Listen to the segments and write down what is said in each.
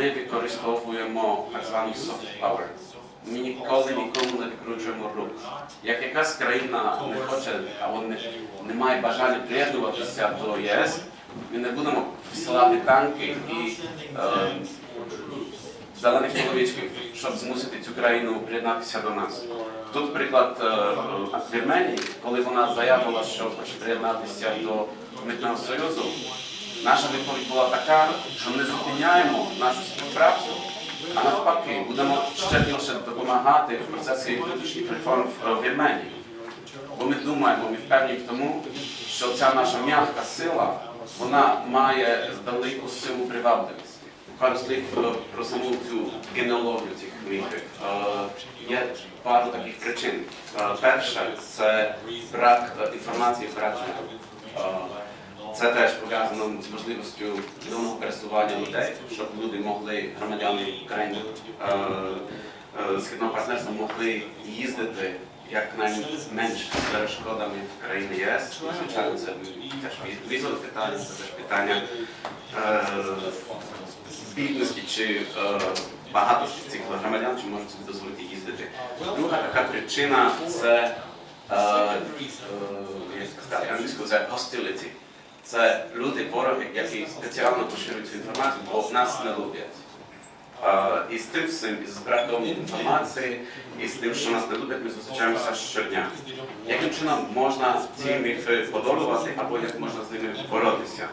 Ми використовуємо так званий soft power. Ми ніколи нікому не викручуємо рук. Як якась країна не хоче або не, не має бажання приєднуватися до ЄС, ми не будемо посилати танки і е, зелених чоловічків, щоб змусити цю країну приєднатися до нас. Тут приклад е, Вірменії, коли вона заявила, що хоче приєднатися до Митного Союзу, наша відповідь була така, що не зупиняємо нашу співпрацю, а навпаки, будемо ще більше допомагати в процесі внутрішніх реформ в Вірменії. Бо ми думаємо, ми впевнені в тому, що ця наша м'яка сила, вона має велику силу привабливості. Пару слів про саму цю генеалогію цих міфів. Е, Є пару таких причин. Е, Перше це брак е, інформації впередження. Це теж пов'язано з можливістю вільного пересування людей, щоб люди могли, громадяни країни е, е, східного партнерства могли їздити якнайменш з перешкодами в країни ЄС. Звичайно, це теж візове питання, це теж питання е, бідності чи е, багатості цих громадян, чи можуть собі дозволити їздити. Друга така причина це, е, як сказати, англійською це hostility. Це люди, вороги, які спеціально поширюють цю інформацію, бо нас не люблять. І з тим всім, і з браком інформації, і з тим, що нас не люблять, ми зустрічаємося щодня. Яким чином можна ці міфи подолувати, або як можна з ними боротися?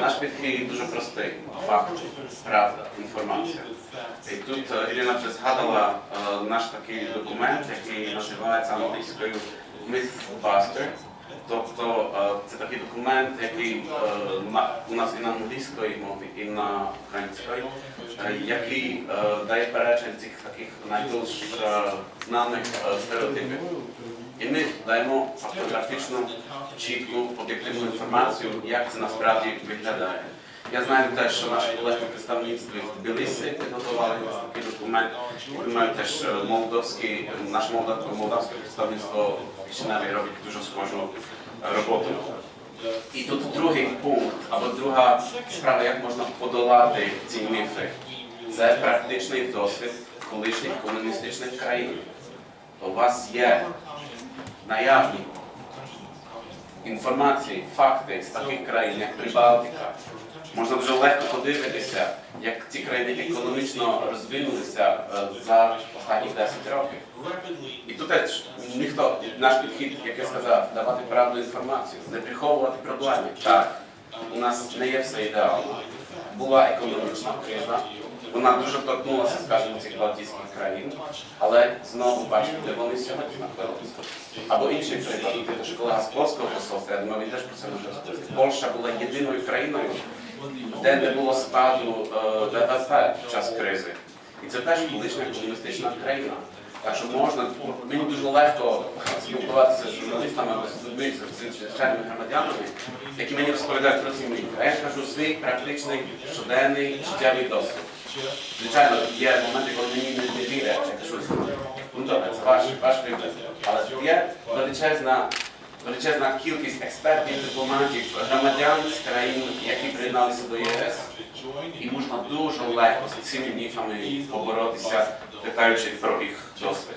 Наш підхід дуже простий. Факти, правда, інформація. І тут е, Ірина вже згадала е, наш такий документ, який називається англійською Mythbuster. Тобто е, це такий документ, який е, у нас і на англійської мові, і на української, е, який дає перечень цих таких найбільш знаних стереотипів. І ми даємо фактографічну, чітку, об'єктивну інформацію, як це насправді виглядає. Я знаю теж, що наші колеги представництві в Тбілісі підготували такий документ. І думаю, теж молдовський, наше молдав- молдавське представництво в Кишиневі робить дуже схожу роботу. І тут другий пункт, або друга справа, як можна подолати ці міфи. Це практичний досвід колишніх комуністичних країн. У вас є наявні інформації, факти з таких країн, як Прибалтика. Можна дуже легко подивитися, як ці країни економічно розвинулися е, за останні 10 років. І тут ніхто, наш підхід, як я сказав, давати правду інформацію, не приховувати проблеми. Так, у нас не є все ідеально. Була економічна криза, вона дуже торкнулася, скажімо, цих балтійських країн, але знову бачимо, де вони сьогодні знаходяться. Або інший приклад, ти ж колега з польського посольства, я думаю, він теж про це може розповісти. Польща була єдиною країною, де не було спаду е, ВВП під час кризи. І це теж колишня комуністична країна. Так що можна, мені дуже легко спілкуватися з журналістами з людьми, з звичайними громадянами, які мені розповідають про ці мрії. А я кажу свій практичний щоденний життєвий досвід. Звичайно, є моменти, коли мені не, вірять, я кажу, ну добре, це ваш, ваш вибір. Але є величезна, величезна кількість експертів, дипломатів, громадян з країн, які приєдналися до ЄС. І можна дуже легко з цими міфами поборотися, питаючи про їх досвід.